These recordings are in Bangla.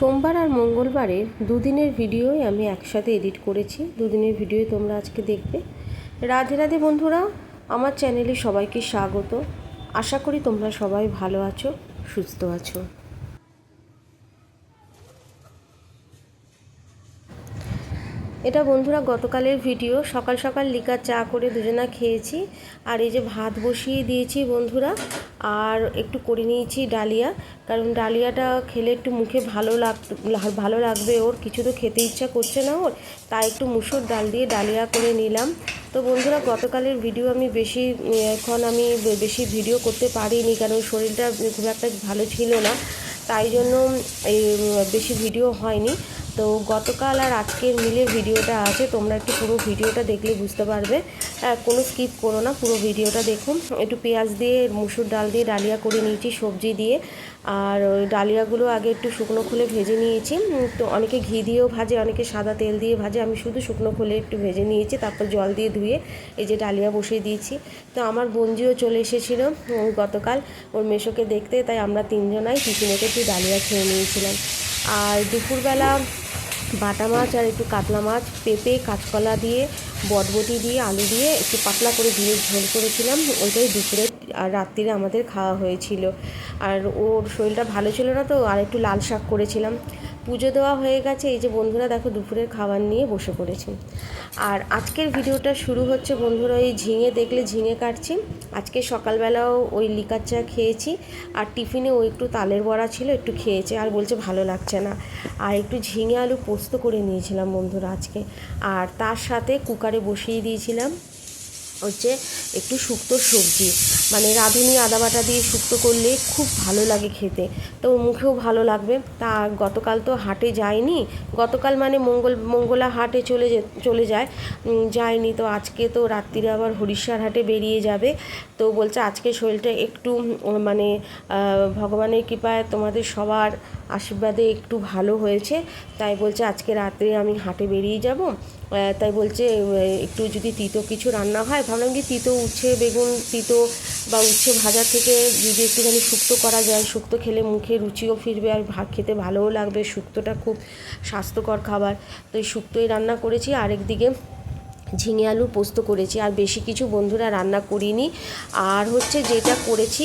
সোমবার আর মঙ্গলবারের দুদিনের ভিডিওই আমি একসাথে এডিট করেছি। দুদিনের ভিডিও তোমরা আজকে দেখবে। রাধে রাধে বন্ধুরা, আমার চ্যানেলে সবাইকে স্বাগত। আশা করি তোমরা সবাই ভালো আছো, সুস্থ আছো। এটা বন্ধুরা গতকালের ভিডিও। সকাল সকাল লিকার চা করে দুজনা খেয়েছি। আর এই যে ভাত বসিয়ে দিয়েছি বন্ধুরা, আর একটু করে নিয়েছি ডালিয়া। কারণ ডালিয়াটা খেলে একটু মুখে ভালো লাগ ভালো লাগবে ওর। কিছু তো খেতে ইচ্ছা করছে না ওর। তাই একটু মুসুর ডাল দিয়ে ডালিয়া করে নিলাম। তো বন্ধুরা, গতকালের ভিডিও আমি বেশি, এখন আমি বেশি ভিডিও করতে পারিনি। কারণ শরীরটা খুব একটা ভালো ছিল না। তাই জন্য বেশি ভিডিও হয়নি। তো গতকাল আর আজকের মিলে ভিডিওটা আছে, তোমরা একটু পুরো ভিডিওটা দেখলে বুঝতে পারবে। কোনো স্কিপ করো না, পুরো ভিডিওটা দেখুন। একটু পেঁয়াজ দিয়ে, মুসুর ডাল দিয়ে ডালিয়া করে নিয়েছি সবজি দিয়ে। আর ওই ডালিয়াগুলো আগে একটু শুকনো খুলে ভেজে নিয়েছি। তো অনেকে ঘি দিয়েও ভাজে, অনেকে সাদা তেল দিয়ে ভাজে। আমি শুধু শুকনো খুলে একটু ভেজে নিয়েছি, তারপর জল দিয়ে ধুয়ে এই যে ডালিয়া বসিয়ে দিয়েছি। তো আমার বঞ্জিও চলে এসেছিল গতকাল। ওর মেশোকে দেখতে, তাই আমরা তিনজনাই টিফিনেতে একটু ডালিয়া খেয়ে নিয়েছিলাম। আর দুপুরবেলা বাটা মাছ আর একটু কাতলা মাছ, পেঁপে, কাঁচকলা দিয়ে, বটবটি দিয়ে, আলু দিয়ে একটু পাতলা করে দিয়ে ঝোল করেছিলাম। ওইটাই দুপুরে আর রাত্রিরে আমাদের খাওয়া হয়েছিল। আর ওর শরীরটা ভালো ছিল না তো, আর একটু লাল শাক করেছিলাম। পুজো দেওয়া হয়ে গেছে। এই যে বন্ধুরা দেখো দুপুরের খাবার নিয়ে বসে পড়েছি। আর আজকের ভিডিওটা শুরু হচ্ছে বন্ধুরা ওই ঝিঙে দেখলে ঝিঙে কাটছি। আজকে সকালবেলাও ওই লিকার চা খেয়েছি। আর টিফিনে ওই একটু তালের বড়া ছিল, একটু খেয়েছে। আর বলছে ভালো লাগছে না। আর একটু ঝিঙে আলু পোস্ত করে নিয়েছিলাম বন্ধুরা আজকে। আর তার সাথে কুকারে বসিয়ে দিয়েছিলাম। হচ্ছে একটু শুক্তো সবজি। মানে রাঁধুনি আদা বাটা দিয়ে শুক্তো করলে খুব ভালো লাগে খেতে। তো মুখেও ভালো লাগবে। তা গতকাল তো হাটে যায়নি। গতকাল মানে মঙ্গল, মঙ্গলা হাটে চলে চলে যায়। যায়নি। তো আজকে তো রাত্রিরে আবার হরিশ্বর হাটে বেরিয়ে যাবে। তো বলছে আজকে শরীরটা একটু মানে ভগবানের কৃপায় তোমাদের সবার আশীর্বাদে একটু ভালো হয়েছে। তাই বলছে আজকে রাত্রে আমি হাটে বেরিয়ে যাব। তাই বলছে একটু যদি তিতো কিছু রান্না হয়, ভাবলাম কি তিতো উচ্ছে বেগুন তিতো বা উচ্ছে ভাজা থেকে যদি একটুখানি শুক্তো করা যায়, শুক্তো খেলে মুখে রুচিও ফিরবে আর ভাত খেতে ভালোও লাগবে। শুক্তোটা খুব স্বাস্থ্যকর খাবার। তো এই শুক্তোই রান্না করেছি। আরেকদিকে ঝিঙে আলু পোস্ত করেছি। আর বেশি কিছু বন্ধুরা রান্না করিনি। আর হচ্ছে যেটা করেছি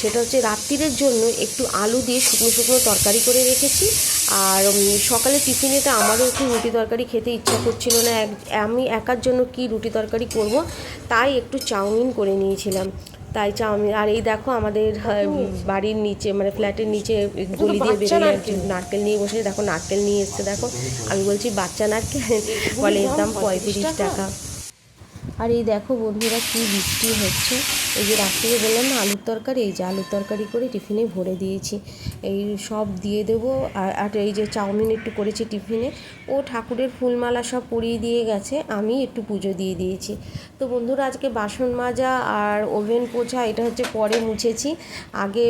সেটা হচ্ছে রাত্রিরের জন্য একটু আলু দিয়ে শুকনো শুকনো তরকারি করে রেখেছি। আর সকালে টিফিনেতে আমারও একটু রুটি তরকারি খেতে ইচ্ছা করছিল না। এক আমি একার জন্য কি রুটি তরকারি করব তাই একটু চাউমিন করে নিয়েছিলাম। তাই চাউমিন আর এই দেখো আমাদের বাড়ির নিচে মানে ফ্ল্যাটের নিচে গলি দিয়ে বেরিয়ে নারকেল। নিয়ে বসে দেখো নারকেল নিয়ে এসছে দেখো। আমি বলছি বাচ্চা নারকেল? বলে এর দাম পঁয়ত্রিশ টাকা। আর এই দেখো বন্ধুরা কী বৃষ্টি হচ্ছে। এই যে রাত্রিরে বললাম না, আলুর তরকারি, এই যে আলুর তরকারি করে টিফিনে ভরে দিয়েছি। এই সব দিয়ে দেবো আর এই যে চাউমিন একটু করেছি টিফিনে। ও ঠাকুরের ফুলমালা সব পরিয়ে দিয়ে গেছে, আমি একটু পুজো দিয়ে দিয়েছি। তো বন্ধুরা, আজকে বাসন মাজা আর ওভেন পোছা, এটা হচ্ছে পরে মুছেছি। আগে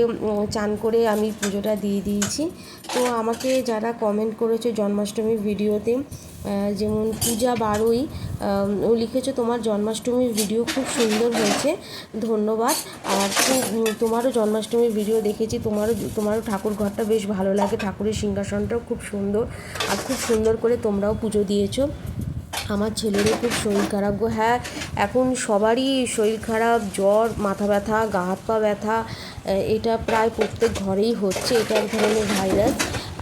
চান করে আমি পুজোটা দিয়ে দিয়েছি। তো আমাকে যারা কমেন্ট করেছে জন্মাষ্টমীর ভিডিওতে যেমন পূজা বারোই ও লিখেছে তোমার জন্মাষ্টমীর ভিডিও খুব সুন্দর হয়েছে, ধন্যবাদ। আর খুব তোমারও জন্মাষ্টমীর ভিডিও দেখেছি, তোমারও তোমারও ঠাকুর ঘরটা বেশ ভালো লাগে, ঠাকুরের সিংহাসনটাও খুব সুন্দর, আর খুব সুন্দর করে তোমরাও পুজো দিয়েছ। আমার ছেলেরও খুব শরীর খারাপ গো। হ্যাঁ এখন সবারই শরীর খারাপ, জ্বর, মাথা ব্যথা, গা হাত পা ব্যথা এটা প্রায় প্রত্যেক ঘরেই হচ্ছে, এটা এক ধরনের ভাইরাস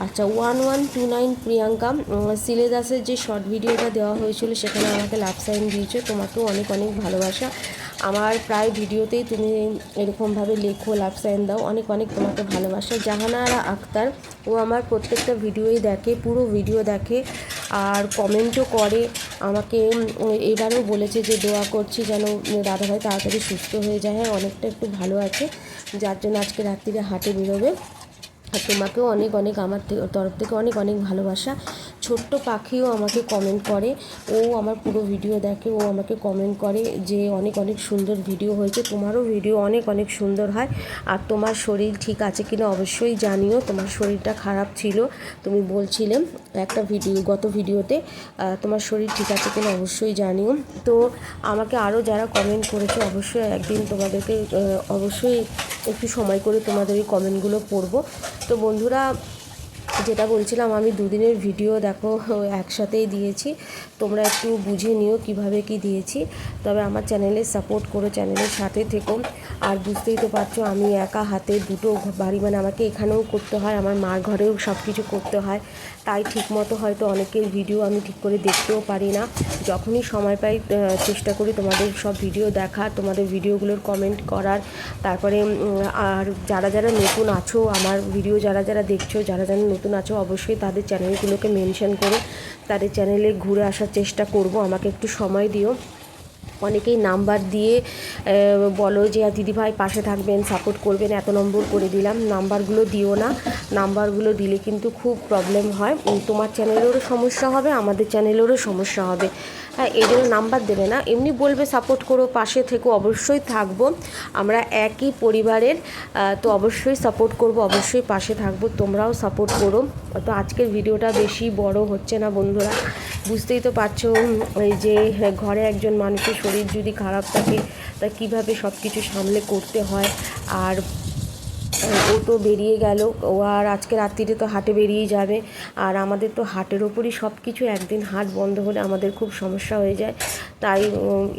আচ্ছা one one two nine Priyanka সিলে দাসের যে শর্ট ভিডিওটা দেওয়া হয়েছিল, সেখানে আমাকে লাভ সাইন দিয়েছ। তোমাকেও অনেক অনেক ভালোবাসা। আমার প্রায় ভিডিওতেই তুমি এরকমভাবে লেখো লাভ সাইন দাও। অনেক অনেক তোমাকে ভালোবাসা। জাহানারা আক্তার, ও আমার প্রত্যেকটা ভিডিওই দেখে, পুরো ভিডিও দেখে, আর কমেন্টও করে। আমাকে এবারেও বলেছে যে, দোয়া করছি যেন দাদাভাই তাড়াতাড়ি সুস্থ হয়ে যায়। হ্যাঁ অনেকটা একটু ভালো আছে। যার জন্য আজকে রাত্রিরে হাটে বেরোবে। তোমাকেও অনেক অনেক আমার তরফ থেকে অনেক অনেক ভালোবাসা। ছোট্ট পাখিও আমাকে কমেন্ট করে, ও আমার পুরো ভিডিও দেখে, ও আমাকে কমেন্ট করে যে অনেক অনেক সুন্দর ভিডিও হয়েছে, তোমারও ভিডিও অনেক অনেক সুন্দর হয়। আর তোমার শরীর ঠিক আছে কিনা অবশ্যই জানিও, তোমার শরীরটা খারাপ ছিল, তুমি বলছিলে একটা ভিডিও গত ভিডিওতে তোমার শরীর ঠিক আছে কিনা অবশ্যই জানিও। তো আমাকে আরও যারা কমেন্ট করেছে, অবশ্যই একদিন তোমাদেরকে অবশ্যই একটু সময় করে তোমাদের এই কমেন্টগুলো পড়ব। তো বন্ধুরা যেটা বলছিলাম, আমি দুদিনের ভিডিও দেখো, একসাথেই দিয়েছি। তোমরা একটু বুঝে নিও কীভাবে কি দিয়েছি। তবে আমার চ্যানেলে সাপোর্ট করো চ্যানেলের সাথে থেকো। আর বুঝতেই তো পারছ, আমি একা হাতে দুটো বাড়ি মানে আমাকে এখানেও করতে হয়, আমার মার ঘরেও সব কিছু করতে হয়। তাই ঠিকমতো হয়তো অনেকের ভিডিও আমি ঠিক করে দেখতেও পারি না। যখনই সময় পাই চেষ্টা করি তোমাদের সব ভিডিও দেখার তোমাদের ভিডিওগুলোর কমেন্ট করার। তারপরে আর যারা যারা নতুন আছো, আমার ভিডিও যারা যারা দেখছ, যারা যারা নতুন আছো, অবশ্যই তাদের চ্যানেলগুলোকে মেনশন করে তাদের চ্যানেলে ঘুরে আসার চেষ্টা করব। আমাকে একটু সময় দিও। অনেকেই নাম্বার দিয়ে বলো যে দিদিভাই পাশে থাকবেন সাপোর্ট করবেন, এত নম্বর করে দিলাম। নাম্বারগুলো দিও না। নাম্বারগুলো দিলে কিন্তু খুব প্রবলেম হয়। তোমার চ্যানেলেরও সমস্যা হবে, আমাদের চ্যানেলেরও সমস্যা হবে। হ্যাঁ এই জন্য নাম্বার দেবে না। এমনি বলবে সাপোর্ট করো, পাশে থেকো, অবশ্যই থাকব। আমরা একই পরিবারের তো অবশ্যই সাপোর্ট করব, অবশ্যই পাশে থাকব, তোমরাও সাপোর্ট করো। তো আজকের ভিডিওটা বেশি বড় হচ্ছে না, বন্ধুরা। বুঝতেই তো পারছ এই যে ঘরে একজন মানুষের শরীর যদি খারাপ থাকে, তা কীভাবে সব কিছু সামলে করতে হয়? আর ও তো বেরিয়ে গেল। ও আর আজকে রাত্রিতে তো হাটে বেরিয়ে যাবে। আর আমাদের তো হাটের ওপরই সব কিছু একদিন হাট বন্ধ হলে আমাদের খুব সমস্যা হয়ে যায়। তাই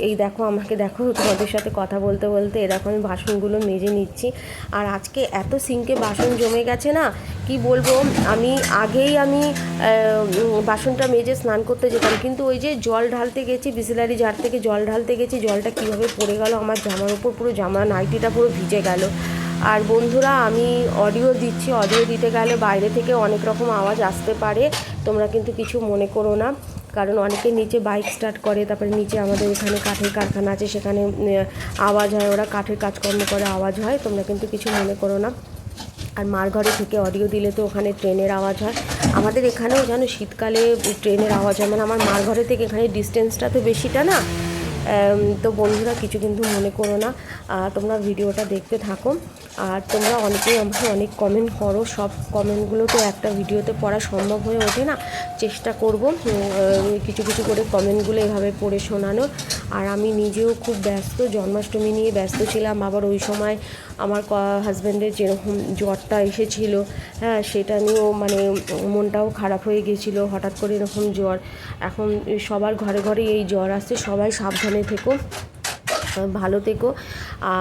এই দেখো, আমাকে দেখো, তোমাদের সাথে কথা বলতে বলতে এরকম আমি বাসনগুলো মেজে নিচ্ছি। আর আজকে এত সিঙ্কে বাসন জমে গেছে না, কি বলব? আমি আগেই আমি বাসনটা মেজে স্নান করতে যেতাম, কিন্তু ওই যে জল ঢালতে গেছি, বিসলারি জার থেকে জল ঢালতে গেছি, জলটা কীভাবে পড়ে গেল, আমার জামার ওপর পুরো জামা, নাইটিটা পুরো ভিজে গেল। আর বন্ধুরা, আমি অডিও দিচ্ছি। অডিও দিতে গেলে বাইরে থেকে অনেক রকম আওয়াজ আসতে পারে। তোমরা কিন্তু কিছু মনে করো না, কারণ অনেকে নিচে বাইক স্টার্ট করে, তারপরে নিচে আমাদের এখানে কাঠের কারখানা আছে, সেখানে আওয়াজ হয়, ওরা কাঠের কাজকর্ম করে, আওয়াজ হয়। তোমরা কিন্তু কিছু মনে করো না। আর মার ঘরে থেকে অডিও দিলে তো ওখানে ট্রেনের আওয়াজ হয়। আমাদের এখানেও যেন শীতকালে ট্রেনের আওয়াজ হয় মানে আমার মার ঘরে থেকে এখানে ডিস্টেন্সটা তো বেশিটা না। তো বন্ধুরা কিছু কিন্তু মনে করো না, আর তোমরা ভিডিওটা দেখতে থাকো। আর তোমরা অনেকেই আমাকে অনেক কমেন্ট করো, সব কমেন্টগুলো তো একটা ভিডিওতে পড়া সম্ভব হয়ে ওঠে না, চেষ্টা করব কিছু কিছু করে কমেন্টগুলো এভাবে পড়ে শোনানোর। আর আমি নিজেও খুব ব্যস্ত, জন্মাষ্টমী নিয়ে ব্যস্ত ছিলাম, আবার ওই সময় আমার হাজব্যান্ডের যেরকম জ্বরটা এসেছিল হ্যাঁ সেটা নিয়েও মানে মনটাও খারাপ হয়ে গেছিল, হঠাৎ করে এরকম জ্বর। এখন সবার ঘরে ঘরে এই জ্বর আসছে, সবাই সাবধানে থেকো ভালো থেকো।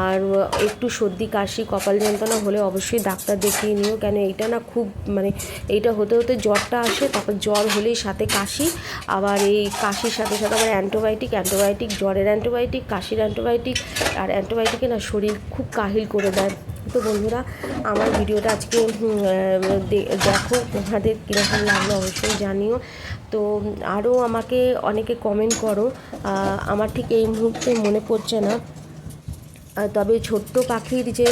আর একটু সর্দি, কাশি, কপাল যন্ত্রণা হলে অবশ্যই ডাক্তার দেখিয়ে নিও, কেন এইটা না খুব মানে এইটা হতে হতে জ্বরটা আসে, তারপর জ্বর হলেই সাথে কাশি। আবার এই কাশির সাথে সাথে আবার অ্যান্টিবায়োটিক অ্যান্টিবায়োটিক, জ্বরের অ্যান্টিবায়োটিক, কাশির অ্যান্টিবায়োটিক, আর অ্যান্টিবায়োটিকে না শরীর খুব কাহিল করে দেয়। তো বন্ধুরা, আমার ভিডিওটা আজকে দেখো তোমাদের কীরকম লাগল অবশ্যই জানিও। তো আরও আমাকে অনেকে কমেন্ট করো আমার ঠিক এই মুহূর্তে মনে পড়ছে না। তবে ছোট্ট পাখির যে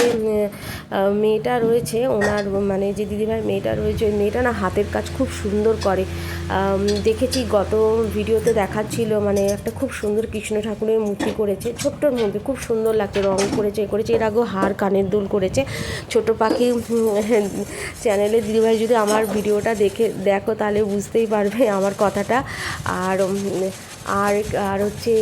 মেয়েটা রয়েছে, ওনার মানে যে দিদিভাই মেয়েটা রয়েছে, ওই মেয়েটা না হাতের কাজ খুব সুন্দর করে। দেখেছি গত ভিডিওতে দেখাচ্ছিল মানে একটা খুব সুন্দর কৃষ্ণ ঠাকুরের মূর্তি করেছে, ছোট্টর মধ্যে খুব সুন্দর লাগছে, রং করেছে, এ করেছে, এর আগেও হার কানের দুল করেছে। ছোট পাখি চ্যানেলে দিদিভাই যদি আমার ভিডিওটা দেখে, দেখো তাহলে বুঝতেই পারবে আমার কথাটা। আর আর আর হচ্ছে,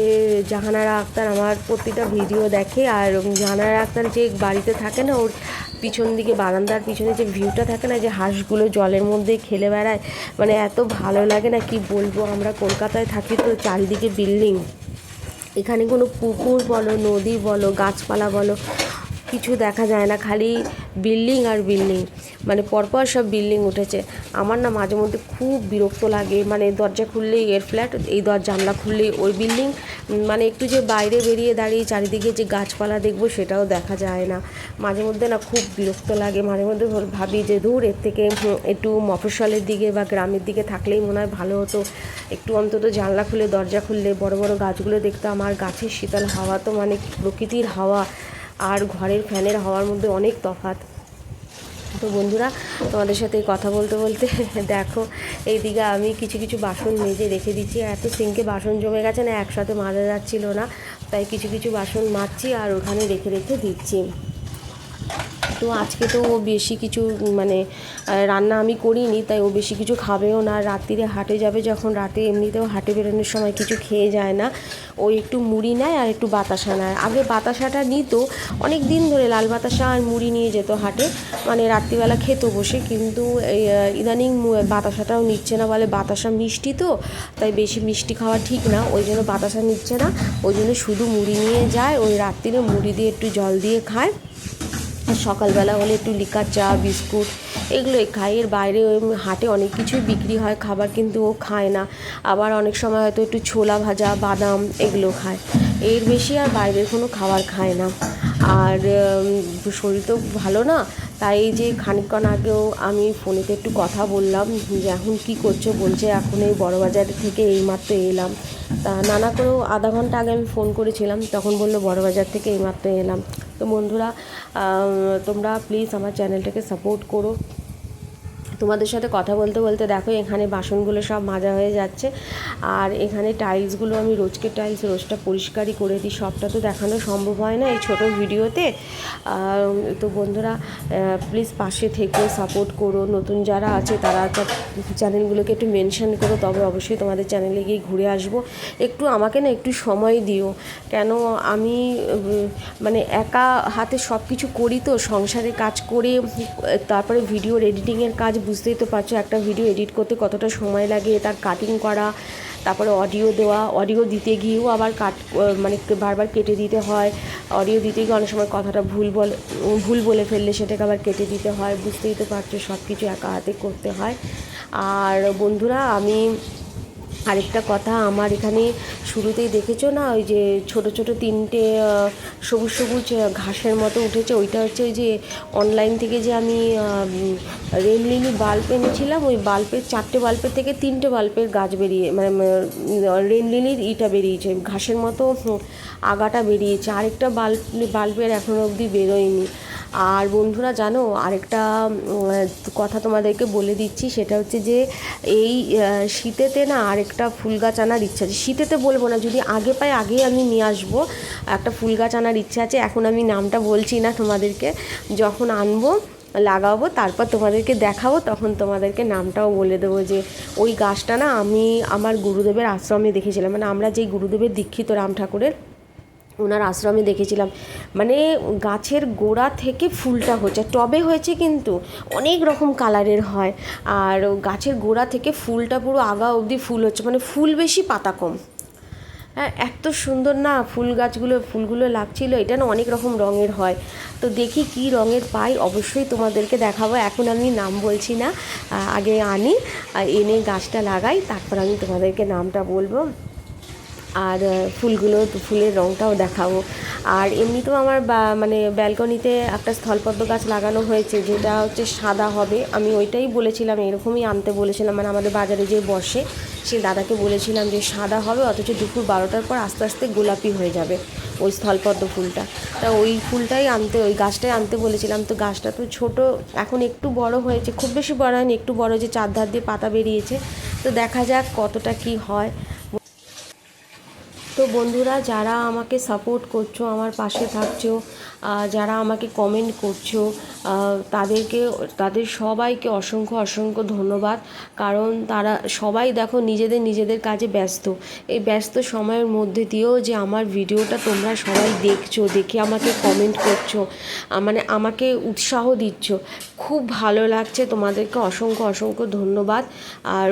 জাহানারা আক্তার আমার প্রতিটা ভিডিও দেখে, আর জাহানারা আক্তার যে বাড়িতে থাকে না, ওর পিছন দিকে বারান্দার পিছনে যে ভিউটা থাকে না, যে হাঁসগুলো জলের মধ্যে খেলে বেড়ায় মানে এত ভালো লাগে না, কি বলব? আমরা কলকাতায় থাকি তো চারিদিকে বিল্ডিং এখানে কোনো পুকুর বলো, নদী বলো, গাছপালা বলো কিছু দেখা যায় না, খালি বিল্ডিং আর বিল্ডিং। মানে পরপর সব বিল্ডিং উঠেছে। আমার না মাঝে মধ্যে খুব বিরক্ত লাগে। মানে দরজা খুললেই এর ফ্ল্যাট, এই দরজা জানলা খুললেই ওই বিল্ডিং। মানে একটু যে বাইরে বেরিয়ে দাঁড়িয়ে চারিদিকে যে গাছপালা দেখব সেটাও দেখা যায় না। মাঝে মধ্যে না খুব বিরক্ত লাগে। মাঝে মধ্যে ভাব- যে দূর এর থেকে একটু মফস্বলের দিকে বা গ্রামের দিকে থাকলেই মনে হয় ভালো হতো। একটু অন্তত জানলা খুলে, দরজা খুললে, বড় বড় গাছগুলো দেখতাম। আর গাছের শীতল হাওয়া তো মানে প্রকৃতির হাওয়া। আর ঘরের ফ্যানের হাওয়ার মধ্যে অনেক তফাত তো বন্ধুরা, তোমাদের সাথে কথা বলতে বলতে দেখো, এইদিকে আমি কিছু কিছু বাসন মেজে রেখে দিচ্ছি। এত সিঙ্কে বাসন জমে গেছে না, একসাথে মাজা যাচ্ছিল না। তাই কিছু কিছু বাসন মাজছি আর ওখানে রেখে রেখে দিচ্ছি। তো আজকে তো ও বেশি কিছু মানে রান্না আমি করিনি, তাই ও বেশি কিছু খাবেও না। রাত্রিরে হাটে যাবে যখন, রাতে এমনিতেও হাটে বেরোনোর সময় কিছু খেয়ে যায় না। ও একটু মুড়ি নেয় আর একটু বাতাসা নেয়। আগে বাতাসাটা নিত, অনেক দিন ধরে লাল বাতাসা আর মুড়ি নিয়ে যেত হাটে। মানে রাত্রিবেলা খেত বসে, কিন্তু ইদানিং বাতাসাটাও নিচ্ছে না বলে বাতাসা মিষ্টি তো, তাই বেশি মিষ্টি খাওয়া ঠিক না। ওই জন্য বাতাসা নিচ্ছে না। ওই জন্য শুধু মুড়ি নিয়ে যায়। ওই রাত্রিরে মুড়ি দিয়ে একটু জল দিয়ে খায়। আর সকালবেলা হলে একটু লিকার চা, বিস্কুট এগুলোই খায় এর বাইরে হাটে অনেক কিছুই বিক্রি হয়, খাবার কিন্তু ও খায় না। আবার অনেক সময় হয়তো একটু ছোলা ভাজা, বাদাম এগুলো খায়। এর বেশি আর বাইরের কোনো খাবার খায় না। আর শরীর তো ভালো না, তাই এই যে খানিকক্ষণ আগেও আমি ফোনেতে একটু কথা বললাম, যে এখন কী করছ বলছে, এখন এই বড়বাজার থেকে এইমাত্র এলাম। তা নানা করেও আধা ঘণ্টা আগে আমি ফোন করেছিলাম, তখন বলল বড়বাজার থেকে এইমাত্র এলাম। তো বন্ধুরা তোমরা প্লিজ আমার চ্যানেলটাকে সাপোর্ট করো। তোমাদের সাথে কথা বলতে বলতে দেখো, এখানে বাসনগুলো সব মাজা হয়ে যাচ্ছে। আর এখানে টাইলসগুলো আমি রোজকে টাইলস, রোজটা পরিষ্কারই করে দিই। সবটা তো দেখানো সম্ভব হয় না এই ছোটো ভিডিওতে। তো বন্ধুরা প্লিজ পাশে থেকে সাপোর্ট করো। নতুন যারা আছে, তারা চ্যানেলগুলোকে একটু মেনশান করো, তবে অবশ্যই তোমাদের চ্যানেলে গিয়ে ঘুরে আসব। একটু আমাকে না একটু সময় দিও। কেন আমি মানে একা হাতে সব কিছু করি তো, সংসারে কাজ করে, তারপরে ভিডিও এডিটিংয়ের কাজ বুঝতেই তো পারছ, একটা ভিডিও এডিট করতে কতটা সময় লাগে, তার কাটিং করা, তারপরে অডিও দেওয়া অডিও দিতে গিয়েও আবার কাট মানে বারবার কেটে দিতে হয়। অডিও দিতে গিয়ে অনেক সময় কথাটা ভুল বলে ভুল বলে ফেললে সেটাকে আবার কেটে দিতে হয়। বুঝতেই তো পারছ সব কিছু একা হাতে করতে হয়। আর বন্ধুরা, আমি আরেকটা কথা, আমার এখানে শুরুতেই দেখেছ না, ওই যে ছোট ছোট তিনটে সবুজ সবুজ ঘাসের মতো উঠেছে, ওইটা হচ্ছে ওই যে অনলাইন থেকে যে আমি রেমলিনি বাল্ব এনেছিলাম, ওই বাল্বের চারটে বাল্বের থেকে তিনটে বাল্বের গাছ বেরিয়ে মানে রেমলিনির ইটা বেরিয়েছে, ঘাসের মতো আগাটা বেরিয়েছে, আরেকটা বাল্ব, বাল্বের এখনও অবধি বেরোয়নি। আর বন্ধুরা জানো, আরেকটা কথা তোমাদেরকে বলে দিচ্ছি, সেটা হচ্ছে যে এই শীতেতে না আরেকটা ফুল গাছ আনার ইচ্ছা আছে। শীতে তো বলব না, যদি আগে পাই আগেই আমি নিয়ে আসব। একটা ফুল গাছ আনার ইচ্ছা আছে, এখন আমি নামটা বলছি না তোমাদেরকে। যখন আনব, লাগাবো, তারপর তোমাদেরকে দেখাবো, তখন তোমাদেরকে নামটাও বলে দেবো যে, ওই গাছটা না আমি আমার গুরুদেবের আশ্রমে দেখেছিলাম। মানে আমরা যেই গুরুদেবের দীক্ষিত রাম ঠাকুরের ওনার আশ্রমে দেখেছিলাম। মানে গাছের গোড়া থেকে ফুলটা হচ্ছে টবে হয়েছে কিন্তু অনেক রকম কালারের হয়। আর গাছের গোড়া থেকে ফুলটা পুরো আগা অবধি ফুল হচ্ছে মানে ফুল বেশি পাতা কম। হ্যাঁ এত সুন্দর না ফুল গাছগুলো, ফুলগুলো লাগছিল, এটা না অনেক রকম রঙের হয়। তো দেখি কি রঙের পাই, অবশ্যই তোমাদেরকে দেখাবো। এখন আমি নাম বলছি না, আগে আনি এনে গাছটা লাগাই, তারপর আমি তোমাদেরকে নামটা বলব। আর ফুলগুলো ফুলের রঙটাও দেখাবো। আর এমনিতেও আমার মানে ব্যালকনিতে একটা স্থলপদ্ম গাছ লাগানো হয়েছে, যেটা হচ্ছে সাদা হবে। আমি ওইটাই বলেছিলাম, এরকমই আনতে বলেছিলাম। মানে আমাদের বাজারে যে বসে সে দাদাকে বলেছিলাম যে সাদা হবে, অথচ দুপুর বারোটার পর আস্তে আস্তে গোলাপি হয়ে যাবে ওই স্থলপদ্ম ফুলটা। তা ওই ফুলটাই আনতে, ওই গাছটাই আনতে বলেছিলাম। তো গাছটা তো ছোট, এখন একটু বড় হয়েছে, খুব বেশি বড় হয়নি, একটু বড় যে চারধার দিয়ে পাতা বেরিয়েছে। তো দেখা যাক কতটা কি হয়। তো বন্ধুরা, যারা আমাকে সাপোর্ট করছ, আমার পাশে থাকছো যারা আমাকে কমেন্ট করছ তাদেরকে, তাদের সবাইকে অসংখ্য অসংখ্য ধন্যবাদ। কারণ তারা সবাই দেখো নিজেদের নিজেদের কাজে ব্যস্ত। এই ব্যস্ত সময়ের মধ্যে দিয়েও যে আমার ভিডিওটা তোমরা সবাই দেখছ, দেখে আমাকে কমেন্ট করছ মানে আমাকে উৎসাহ দিচ্ছ খুব ভালো লাগছে। তোমাদেরকে অসংখ্য অসংখ্য ধন্যবাদ। আর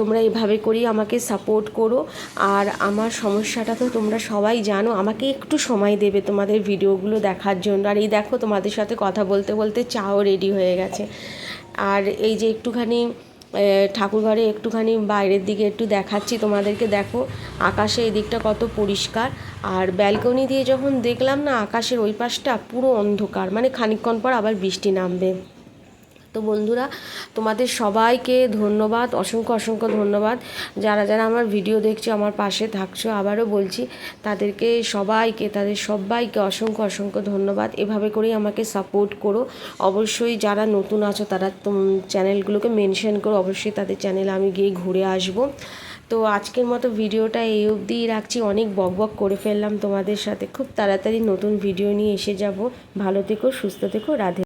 তোমরা এভাবে করেই আমাকে সাপোর্ট করো। আর আমার সমস্যাটা তো তোমরা সবাই জানো, আমাকে একটু সময় দেবে তোমাদের ভিডিওগুলো দেখার জন্য। আর এই দেখো তোমাদের সাথে কথা বলতে বলতে চাও রেডি হয়ে গেছে। আর এই যে একটুখানি ঠাকুর ঘরে একটুখানি বাইরের দিকে একটু দেখাচ্ছি তোমাদেরকে। দেখো আকাশে এই দিকটা কত পরিষ্কার। আর ব্যালকনি দিয়ে যখন দেখলাম না, আকাশের ওই পাশটা পুরো অন্ধকার। মানে খানিকক্ষণ পর আবার বৃষ্টি নামবে। তো বন্ধুরা, তোমাদের সবাইকে ধন্যবাদ, অসংখ্য অসংখ্য ধন্যবাদ। যারা যারা আমার ভিডিও দেখছ, আমার পাশে থাকছো, আবারও বলছি, তাদেরকে সবাইকে, তাদের সবাইকে অসংখ্য অসংখ্য ধন্যবাদ। এভাবে করেই আমাকে সাপোর্ট করো। অবশ্যই যারা নতুন আছো, তারা চ্যানেলগুলোকে মেনশন করো। অবশ্যই তাদের চ্যানেলে আমি গিয়ে ঘুরে আসব। তো আজকের মতো ভিডিওটা এই অবধিই রাখছি। অনেক বক বক করে ফেললাম তোমাদের সাথে। খুব তাড়াতাড়ি নতুন ভিডিও নিয়ে এসে যাব। ভালো থেকো, সুস্থ থেকো, রাধে